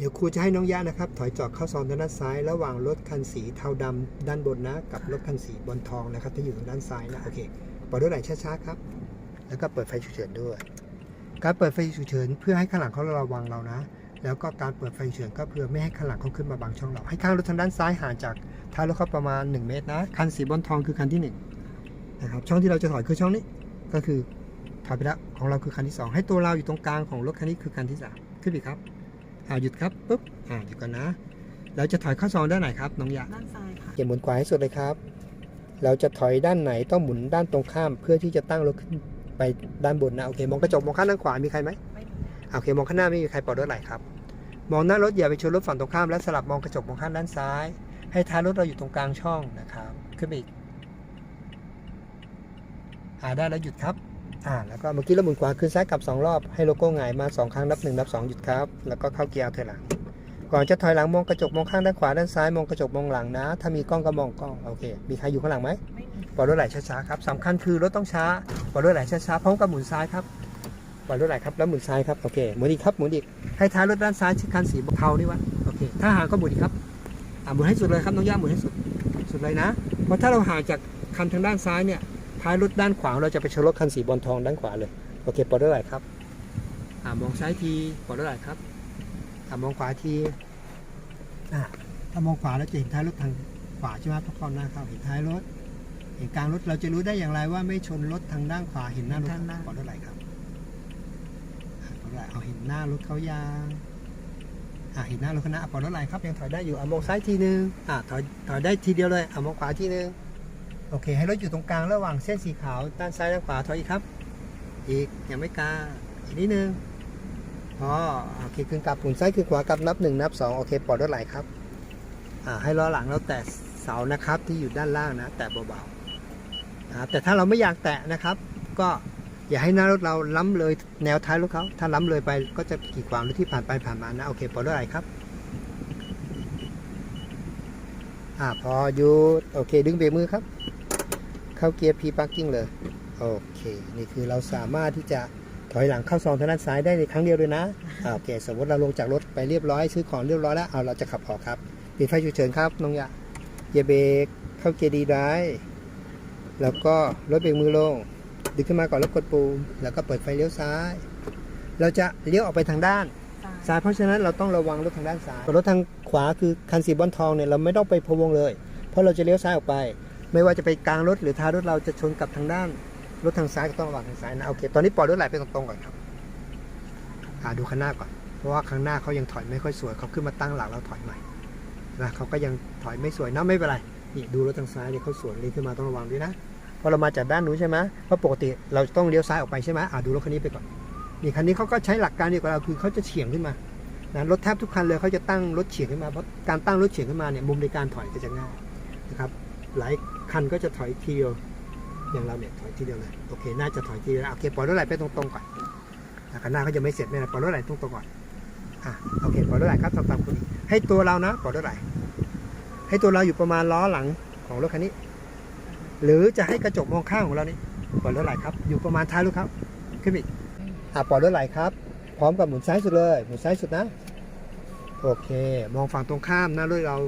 เดี๋ยวครูจะให้น้องยะนะครับ ถอยจอดเข้าซองด้านซ้าย ระหว่างรถคันสีเทาดำด้านบนนะ กับรถคันสีบอลทองนะครับที่อยู่ทางด้านซ้ายนะโอเคปล่อยรถไหลช้าๆครับ แล้วก็เปิดไฟฉุกเฉินด้วย การเปิดไฟฉุกเฉินเพื่อให้ข้างหลังเขาระวังเรานะ แล้วก็การเปิดไฟฉุกเฉินก็เพื่อไม่ให้ข้างหลังเขาขึ้นมาบังช่องเรา ให้ข้างรถทางด้านซ้ายห่างจากท้ายรถเขาประมาณ 1 เมตรนะคันสีบอลทองคือคันที่1นะครับช่องที่เราจะถอยคือช่องนี้ก็คือถอยไปแล้วของเราคือคันที่ 2 ให้ตัวเราอยู่ตรงกลางของรถคันนี้คือคันที่3ขึ้นอีกครับ อ่าหยุดครับปุ๊บอ่าหยุดก่อนนะ เราจะถอยเข้าซองด้านไหนครับน้องยะด้านซ้ายค่ะเก็บหมุนขวาให้สุดเลยครับ เราจะถอยด้านไหนต้องหมุนด้านตรงข้าม เพื่อที่จะตั้งรถขึ้นไปด้านบนนะโอเคมองกระจกมองข้างด้านขวามีใครไหมไม่มีโอเคมองข้างหน้าไม่มีใครปลอดรถไหลครับ มองหน้ารถอย่าไปชนรถฝั่งตรงข้ามและสลับมองกระจกมองข้างด้านซ้าย ให้ท้ายรถเราอยู่ตรงกลางช่องนะครับ ขึ้นไปอีกอ่าได้แล้วหยุดครับ อ่าแล้วก็เมื่อกี้เราหมุนขวาขึ้นซ้ายกลับสองรอบให้โลโก้หงายมาสองครั้งนับหนึ่งนับสองหยุดครับ แล้วก็เข้าเกียร์เอาถอยหลัง ก่อนจะถอยหลังมองกระจกมองข้างด้านขวาด้านซ้ายมองกระจกมองหลังนะ ถ้ามีกล้องก็มองกล้องโอเค มีใครอยู่ข้างหลังไหมไม่มีปล่อยรถไหลช้าๆครับสำคัญคือรถต้องช้าปล่อยรถไหลช้าๆพร้อมกับหมุนซ้ายครับปล่อยรถไหลครับแล้วหมุนซ้ายครับโอเคหมุนอีกครับหมุนอีกให้ท้ายรถด้านซ้ายชิดคันสีเทานี่วะโอเคถ้าห่างก็หมุนอีกครับอะหมุนให้สุดเลยครับน้องย่าหมุนให้สุดสุดเลยนะเพราะถ้าเราห่างจากคันทางด้านซ้ายเนี่ย ท้ายรถด้านขวาเราจะไปชนรถคันสีบอลทองด้านขวาเลยโอเคปล่อยรถไหลครับอ่ามองซ้ายทีปล่อยรถไหลครับอ่ามองขวาทีอะถ้ามองขวาเราจะเห็นท้ายรถทางขวาใช่ไหมเพราะความหน้าเข้าเห็นท้ายรถ เห็นกลางรถเราจะรู้ได้อย่างไรว่าไม่ชนรถทางด้านขวาเห็นหน้ารถทางหน้าปลอดรถไหลครับอะปลอดรถไหลเอาเห็นหน้ารถเขายางอะเห็นหน้ารถเขาหน้าปลอดรถไหลครับยังถอยได้อยู่อะมองซ้ายทีนึงอะถอยถอยได้ทีเดียวเลยอะมองขวาทีนึง โอเค ให้รถอยู่ตรงกลางระหว่างเส้นสีขาวด้านซ้ายด้านขวาถอยอีกครับ อีกยังไม่กล้าอีกนิดนึงพอโอเคคืนกลับหมุนซ้ายคืนขวากลับนับหนึ่งนับสองโอเคปลอดรถไหลครับอ่าให้ล้อหลังเราแตะเสานะครับที่อยู่ด้านล่างนะ แตะเบาๆนะครับแต่ถ้าเราไม่อยากแตะนะครับ ก็อย่าให้หน้ารถเราล้ำเลยแนวท้ายรถเขาถ้าล้ำเลยไปก็จะกีดขวางรถที่ผ่านไปผ่านมานะโอเคปลดรถไหลครับอ่าพอหยุดโอเค ดึงเบรกมือครับ เข้าเกียร์ P parking เลย โอเค นี่คือเราสามารถที่จะถอยหลังเข้าซองทางด้านซ้ายได้ในครั้งเดียวเลยนะอ่าโอเค สมมติเราลงจากรถไปเรียบร้อยซื้อของเรียบร้อยแล้ว เอาเราจะขับออกครับ ปิดไฟฉุกเฉินครับน้องยะเหยียบเบรกเข้าเกียร์ดีได้แล้วก็ลดเบรกมือลง ดึงขึ้นมาก่อนแล้วกดปุ่ม แล้วก็เปิดไฟเลี้ยวซ้าย เราจะเลี้ยวออกไปทางด้านซ้ายซ้ายเพราะฉะนั้นเราต้องระวังรถทางด้านซ้ายรถทางขวาคือคันสีบอลทองเนี่ยเราไม่ต้องไปพะวงเลย เพราะเราจะเลี้ยวซ้ายออกไป ไม่ว่าจะไปกลางรถหรือท้ายรถเราจะชนกับทางด้านรถทางซ้ายก็ต้องระวังทางซ้ายนะโอเคตอนนี้ปล่อยรถไหลไปตรงๆก่อนครับอ่าดูข้างหน้าก่อนเพราะว่าข้างหน้าเขายังถอยไม่ค่อยสวยเขาขึ้นมาตั้งหลักแล้วถอยใหม่นะเขาก็ยังถอยไม่สวยนะไม่เป็นไรนี่ดูรถทางซ้ายเนี่ยเขาสวนเลยขึ้นมาต้องระวังด้วยนะพอเรามาจากด้านนู้นใช่ไหมเพราะปกติเราต้องเลี้ยวซ้ายออกไปใช่ไหมอ่าดูรถคันนี้ไปก่อนนี่คันนี้เขาก็ใช้หลักการเดียวกับเราคือเขาจะเฉียงขึ้นมานะรถแทบทุกคันเลยเขาจะตั้งรถเฉียงขึ้นมาเพราะการตั้งรถเฉียงขึ้นมาเนี่ยมุมในการถอยก็จะง่ายนะครับหลาย คันก็จะถอยทีเดียวอย่างเราเนี่ยถอยทีเดียวเลยโอเคน่าจะถอยทีเดียวโอเคปล่อยรถไหลไปตรงๆก่อนคันหน้าเขาจะไม่เสร็จเนี่ยนะปล่อยรถไหลตรงๆก่อนอะโอเคปล่อยรถไหลครับตามๆคุณให้ตัวเรานะปล่อยรถไหลให้ตัวเราอยู่ประมาณล้อหลังของรถคันนี้ หรือจะให้กระจกมองข้างของเรานี่ปล่อยรถไหลครับ อยู่ประมาณท้ายรถครับ ขึ้นไปอีกอะปล่อยรถไหลครับ พร้อมกับหมุนซ้ายสุดเลย หมุนซ้ายสุดนะ โอเค มองฝั่งตรงข้ามนะรถเรา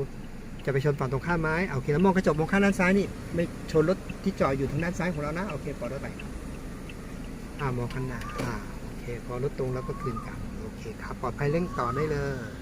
จะไปชนฝั่งตรงข้ามไหมโอเคแล้วมองกระจกมองข้างด้านซ้ายนี่ไม่ชนรถที่จอดอยู่ทางด้านซ้ายของเรานะโอเคปล่อยรถไปอ่ามองข้างหน้าอ่าโอเคพอรถตรงแล้วก็คืนกลับโอเคครับปลอดภัยเร่งต่อได้เลย